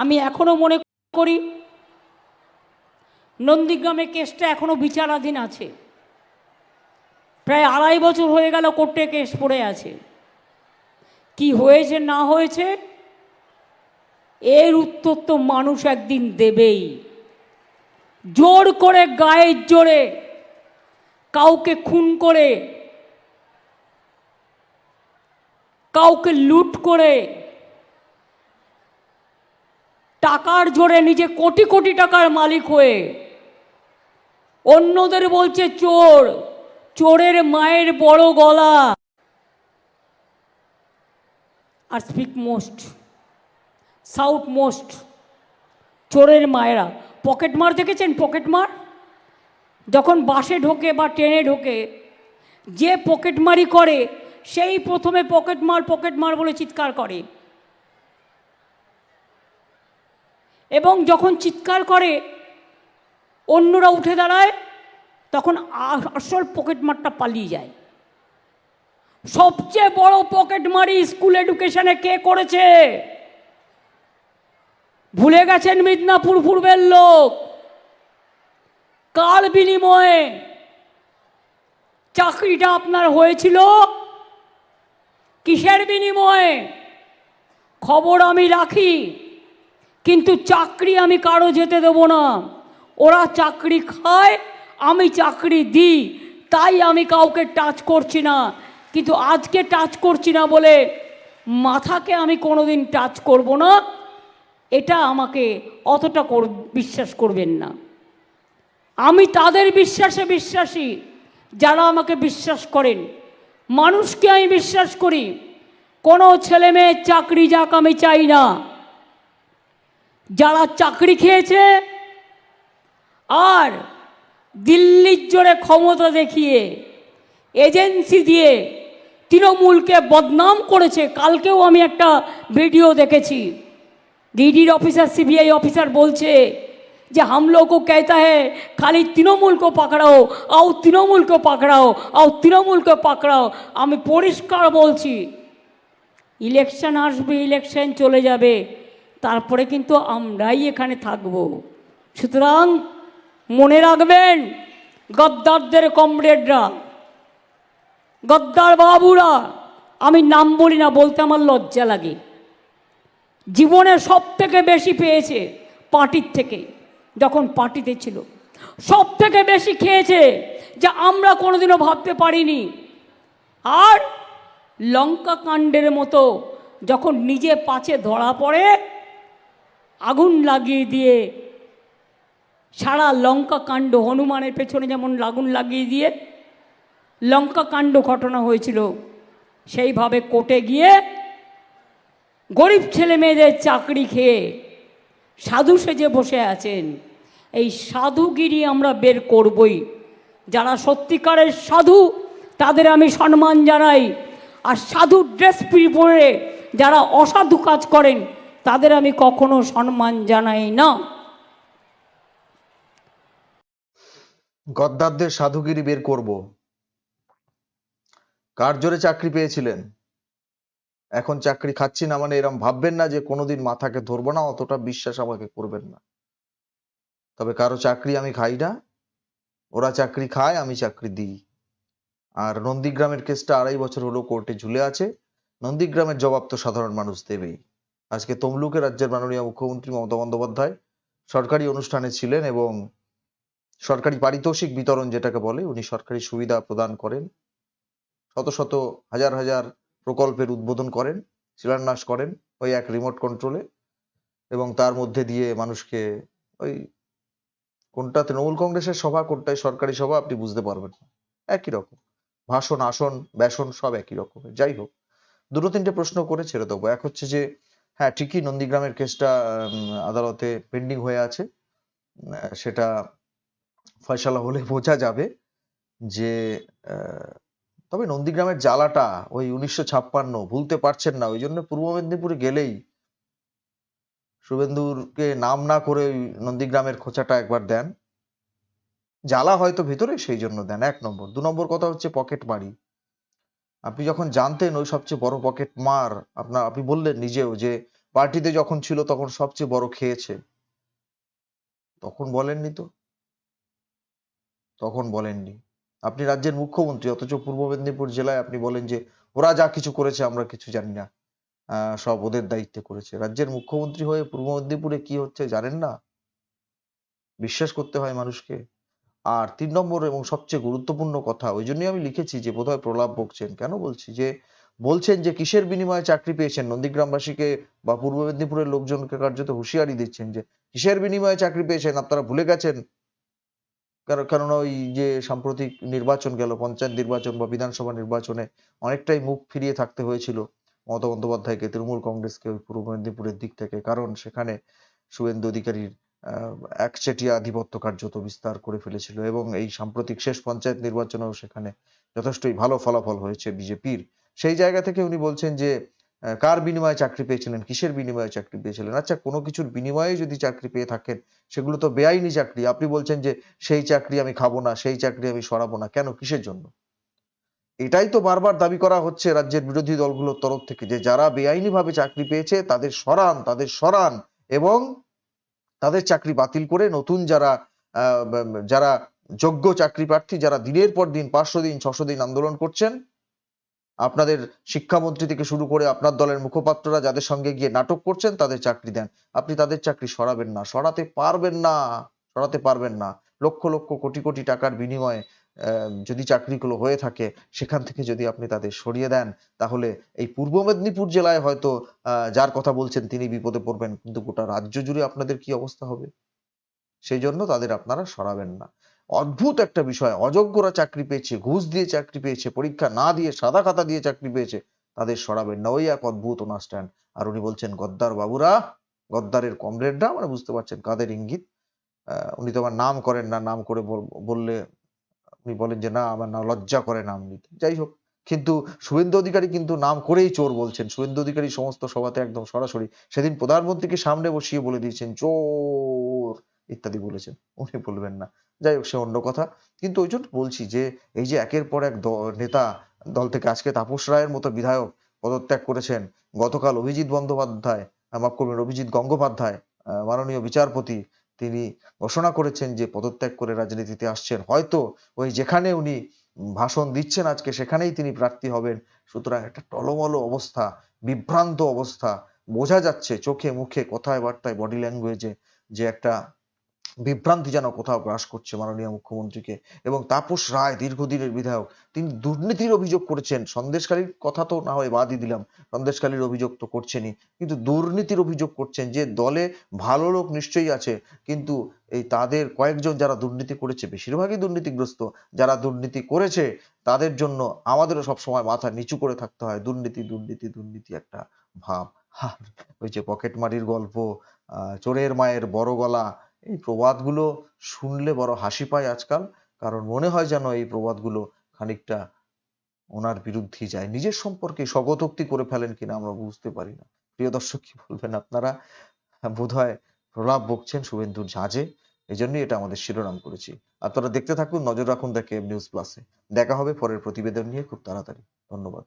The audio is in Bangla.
আমি এখনও মনে করি নন্দীগ্রামের কেসটা এখনও বিচারাধীন আছে। প্রায় আড়াই বছর হয়ে গেল কোর্টে কেস পড়ে আছে। কি হয়েছে, না হয়েছে, এর উত্তর তো মানুষ একদিন দেবেই। জোর করে, গায়ের জোরে, কাউকে খুন করে, কাউকে লুট করে টাকার জোরে নিজে কোটি কোটি টাকার মালিক হয়ে অন্যদের বলছে, চোর, চোরের মায়ের বড় গলা। আর স্পিক মোস্ট সাউথ মোস্ট চোরের মায়েরা। পকেট মার দেখেছেন? পকেট মার? যখন বাসে ঢোকে বা ট্রেনে ঢোকে, যে পকেটমারি করে, সেই প্রথমে পকেট মার পকেট মার বলে চিৎকার করে। এবং যখন চিৎকার করে, অন্যরা উঠে দাঁড়ায়, তখন আসল পকেট মারটা পালিয়ে যায়। সবচেয়ে বড় পকেট মারি স্কুল এডুকেশনে কে করেছে? ভুলে গেছেন মিদনাপুর পূর্বের লোক। কার বিনিময়ে চাকরিটা আপনার হয়েছিল? কিসের বিনিময়ে? খবর আমি রাখি। কিন্তু চাকরি আমি কারও যেতে দেবো না। ওরা চাকরি খায়, আমি চাকরি দিই, তাই আমি কাউকে টাচ করছি না। কিন্তু আজকে টাচ করছি না বলে মাথাকে আমি কোনোদিন টাচ করব না। এটা আমাকে অতটা কর, বিশ্বাস করবেন না। আমি তাদের বিশ্বাসে বিশ্বাসী, যারা আমাকে বিশ্বাস করেন। মানুষকে আমি বিশ্বাস করি। কোনো ছেলে মেয়ের চাকরি যাক আমি চাই না। যারা চাকরি খেয়েছে আর দিল্লির জোরে ক্ষমতা দেখিয়ে এজেন্সি দিয়ে তৃণমূলকে বদনাম করেছে, কালকেও আমি একটা ভিডিও দেখেছি। ডিডির অফিসার, সিবিআই অফিসার বলছে যে हम लोग হে খালি তৃণমূলকে खाली তৃণমূল তৃণমূলকে পাকড়াও, আও তৃণমূল को তৃণমূল আমি পরিষ্কার বলছি, ইলেকশন আসবে, ইলেকশন চলে যাবে। তারপরে কিন্তু আমরাই এখানে থাকব। সুতরাং মনে রাখবেন, গদ্দারদের কমরেডরা, গদ্দার বাবুরা, আমি নাম বলি না, বলতে আমার লজ্জা লাগে। জীবনে সব থেকে বেশি পেয়েছে পার্টির থেকে, যখন পার্টিতে ছিল। সব থেকে বেশি খেয়েছে যা আমরা কোনোদিনও ভাবতে পারিনি। আর লঙ্কা কাণ্ডের মতো যখন নিজে পাছে ধরা পড়ে আগুন লাগিয়ে দিয়ে সারা লঙ্কা কাণ্ড, হনুমানের পেছনে যেমন আগুন লাগিয়ে দিয়ে লঙ্কা কাণ্ড ঘটনা হয়েছিল, সেইভাবে কোর্টে গিয়ে গরিব ছেলে মেয়েদের চাকরি খেয়ে সাধু সেজে বসে আছেন। এই সাধুগিরি আমরা বের করবই। যারা সত্যিকারের সাধু, তাদের আমি সম্মান জানাই। আর সাধু ড্রেস পরে যারা অসাধু কাজ করেন তাদের আমি কখনো সম্মান জানাই না। গদ্দারদের সাধুগিরি বের করব। কার জোরে চাকরি পেয়েছিলেন? এখন চাকরি খাচ্ছি না মানে এরম ভাববেন না যে কোনোদিন মাথাকে ধরবো না, অতটা বিশ্বাস আমাকে করবেন না। তবে কারও চাকরি আমি খাই না, ওরা চাকরি খায়, আমি চাকরি দিই। আর নন্দীগ্রামের কেসটা আড়াই বছর হলো কোর্টে ঝুলে আছে, নন্দীগ্রামের জবাব তো সাধারণ মানুষ দেবেই। আজকে তমলুকে রাজ্যের মাননীয় মুখ্যমন্ত্রী মমতা বন্দ্যোপাধ্যায় সরকারি অনুষ্ঠানে ছিলেন এবং সরকারি পারিতোষিক বিতরণ যেটাকে বলে, উনি সরকারি সুবিধা প্রদান করেন। শত শত, হাজার হাজার প্রকল্পের উদ্বোধন করেন, শিলান্যাস করেন ওই এক রিমোট কন্ট্রোলে এবং তার মধ্যে দিয়ে মানুষকে ওই কোনটা তৃণমূল কংগ্রেসের সভা, কোনটায় সরকারি সভা আপনি বুঝতে পারবেন না। একই রকম। ভাষণ, আসন, ব্যাসন সব একই রকমের। যাই হোক, দুটো তিনটে প্রশ্ন করে ছেড়ে দেবো। এক হচ্ছে যে হ্যাঁ ঠিকই নন্দীগ্রামের কেসটা আদালতে পেন্ডিং হয়ে আছে। সেটা ফয়সালা হলে বোঝা যাবে যে তবে নন্দীগ্রামের জ্বালাটা ওই উনিশশো ছাপ্পান্ন, ভুলতে পারছেন না। ওই জন্য পূর্ব মেদিনীপুরে গেলেই শুভেন্দুরকে নাম না করে ওই নন্দীগ্রামের খোঁচাটা একবার দেন। জ্বালা হয়তো ভিতরে সেই জন্য দেন, এক নম্বর। দু নম্বর কথা হচ্ছে পকেট মারি। আপনি যখন জানতেন ওই সবচেয়ে বড় পকেট মার, আপনার, আপনি বললেন নিজেও যে পার্টিতে যখন ছিল তখন সবচেয়ে বড় খেয়েছে। তখন বলেননি তো? তখন বলেননি। আপনি রাজ্যের মুখ্যমন্ত্রী অথচ পূর্ব মেদিনীপুর জেলায় আপনি বলেন যে ওরা যা কিছু করেছে আমরা কিছু জানি না। আহ, সব ওদের দায়িত্বে করেছে। রাজ্যের মুখ্যমন্ত্রী হয়ে পূর্ব মেদিনীপুরে কি হচ্ছে জানেন না? বিশ্বাস করতে হয় মানুষকে। আর তিন নম্বর এবং সবচেয়ে গুরুত্বপূর্ণ কথা ওই জন্যই আমি লিখেছি যে বোধহয় প্রলাপ বকছেন। কেন বলছি যে বলছেন যে কিসের বিনিময়ে চাকরি পেয়েছেন? নন্দীগ্রামবাসীকে বা পূর্ব মেদিনীপুরের লোকজনকে কার্যত হুঁশিয়ারি দিচ্ছেন যে কিসের বিনিময়ে চাকরি পেয়েছেন? আপনারা ভুলে গেছেন? কারণ ওই যে সাম্প্রতিক নির্বাচন গেল, পঞ্চায়েত নির্বাচন বা বিধানসভা নির্বাচনে অনেকটাই মুখ ফিরিয়ে থাকতে হয়েছিল মমতা বন্দ্যোপাধ্যায়কে, তৃণমূল কংগ্রেসকে ওই পূর্ব মেদিনীপুরের দিক থেকে। কারণ সেখানে শুভেন্দু অধিকারীর একচেটিয়া আধিপত্য কার্যত বিস্তার করে ফেলেছিল এবং এই সাম্প্রতিক শেষ পঞ্চায়েত নির্বাচনেও সেখানে যথেষ্টই ভালো ফলাফল হয়েছে বিজেপির। সেই জায়গা থেকে উনি বলছেন যে কার বিনিময়ে চাকরি পেয়েছিলেন? কিসের বিনিময়ে চাকরি পেয়েছিলেন? আচ্ছা কোনো কিছুর বিনিময়ে যদি চাকরি পেয়ে থাকেন, সেগুলো তো বেআইনি চাকরি। আপনি বলছেন যে, সেই চাকরি আমি খাব না, সেই চাকরি আমি সরাবো না। কেন? কিসের জন্য? এটাই তো বারবার দাবি করা হচ্ছে রাজ্যের বিরোধী দলগুলোর তরফ থেকে যে, যারা বেআইনি ভাবে চাকরি পেয়েছে, তাদের সরান তাদের সরান এবং তাদের চাকরি বাতিল করে নতুন যারা যারা যোগ্য চাকরি প্রার্থী, যারা দিনের পর দিন, পাঁচশো দিন, ছশো দিন আন্দোলন করছেন আপনাদের শিক্ষামন্ত্রী থেকে শুরু করে আপনার দলের মুখপাত্ররা যাদের সঙ্গে গিয়ে নাটক করছেন, তাদের চাকরি দেন। আপনি তাদের চাকরি সরাবেন না, সরাতে পারবেন না, সরাতে পারবেন না। লক্ষ লক্ষ কোটি কোটি টাকার বিনিময়ে যদি চাকরিগুলো হয়ে থাকে, সেখান থেকে যদি আপনি তাদের সরিয়ে দেন, তাহলে এই পূর্ব মেদিনীপুর জেলায় হয়তো যার কথা বলছেন তিনি বিপদে পড়বেন, কিন্তু গোটা রাজ্য জুড়ে আপনাদের কি অবস্থা হবে? সেই জন্য তাদের আপনারা সরাবেন না। অদ্ভুত একটা বিষয়। অযোগ্যরা চাকরি পেয়েছে, ঘুষ দিয়ে চাকরি পেয়েছে, পরীক্ষা না দিয়ে সাদা খাতা দিয়ে চাকরি পেয়েছে, তাদের সরাবেন না। ওই এক অদ্ভুত ওনার আর উনি বলছেন, গদ্দার বাবুরা, গদ্দারের কমরেডরা মানে বুঝতে পারছেন, কাদের ইঙ্গিত? উনি তো আমার নাম করেন না, নাম করে বল- বললে উনি বলেন যে, না, আমার না, লজ্জা করে নাম নিতে। যাই হোক, কিন্তু শুভেন্দু অধিকারী কিন্তু নাম করেই চোর বলছেন। শুভেন্দু অধিকারী সমস্ত সভাতে একদম সরাসরি। সেদিন প্রধানমন্ত্রীকে সামনে বসিয়ে বলে দিয়েছেন, চোর ইত্যাদি বলেছেন। উনি বলবেন না। যাই হোক, সে অন্য কথা। কিন্তু ওই জন্য বলছি যে, এই যে একের পর এক নেতা, দল থেকে আজকে তাপস রায়ের মতো বিধায়ক পদত্যাগ করেছেন, গতকাল অভিজিৎ বন্দ্যোপাধ্যায় মাফ করবেন, অভিজিৎ গঙ্গোপাধ্যায় মাননীয় বিচারপতি, তিনি ঘোষণা করেছেন যে, পদত্যাগ করে রাজনীতিতে আসছেন। হয়তো ওই যেখানে উনি ভাষণ দিচ্ছেন আজকে, সেখানেই তিনি প্রার্থী হবেন। সুতরাং একটা টলমলো অবস্থা, বিভ্রান্ত অবস্থা। বোঝা যাচ্ছে চোখে মুখে কথায় বার্তায় বডি ল্যাঙ্গুয়েজে যে একটা বিভ্রান্তি যেন কোথাও গ্রাস করছে মাননীয় মুখ্যমন্ত্রীকে। এবং তাপস রায়, দীর্ঘদিনের বিধায়ক, তিনি দুর্নীতির অভিযোগ করেছেন। সন্দেশকারীর কথা তো না হয় বাদই দিলাম। সন্দেশকারীর অভিযোগ তো করছেনই। কিন্তু দুর্নীতির অভিযোগ করছেন যে, দলে ভালো লোক নিশ্চয়ই আছে, কিন্তু এই তাদের কয়েকজন যারা দুর্নীতি করেছে, বেশিরভাগই দুর্নীতিগ্রস্ত, যারা দুর্নীতি করেছে, তাদের জন্য আমাদেরও সবসময় মাথা নিচু করে থাকতে হয়। দুর্নীতি দুর্নীতি দুর্নীতি একটা ভাব। ওই যে পকেটমারির গল্প চোরের মায়ের বড় গলা এই প্রবাদগুলো শুনলে বড় হাসি পায় আজকাল, কারণ মনে হয় যেন এই প্রবাদগুলো খানিকটা ওনার বিরুদ্ধে যায়। নিজের সম্পর্কে স্বগতোক্তি করে ফেলেন কিনা আমরা বুঝতে পারি না। প্রিয় দর্শক, কি বলবেন আপনারা? বোধ হয় প্রলাপ বকছেন শুভেন্দুর ঝাঁঝে এই জন্যই এটা আমাদের শিরোনাম করেছি। আপনারা দেখতে থাকুন, নজর রাখুন কেএম নিউজ প্লাসে। দেখা হবে পরের প্রতিবেদন নিয়ে খুব তাড়াতাড়ি। ধন্যবাদ।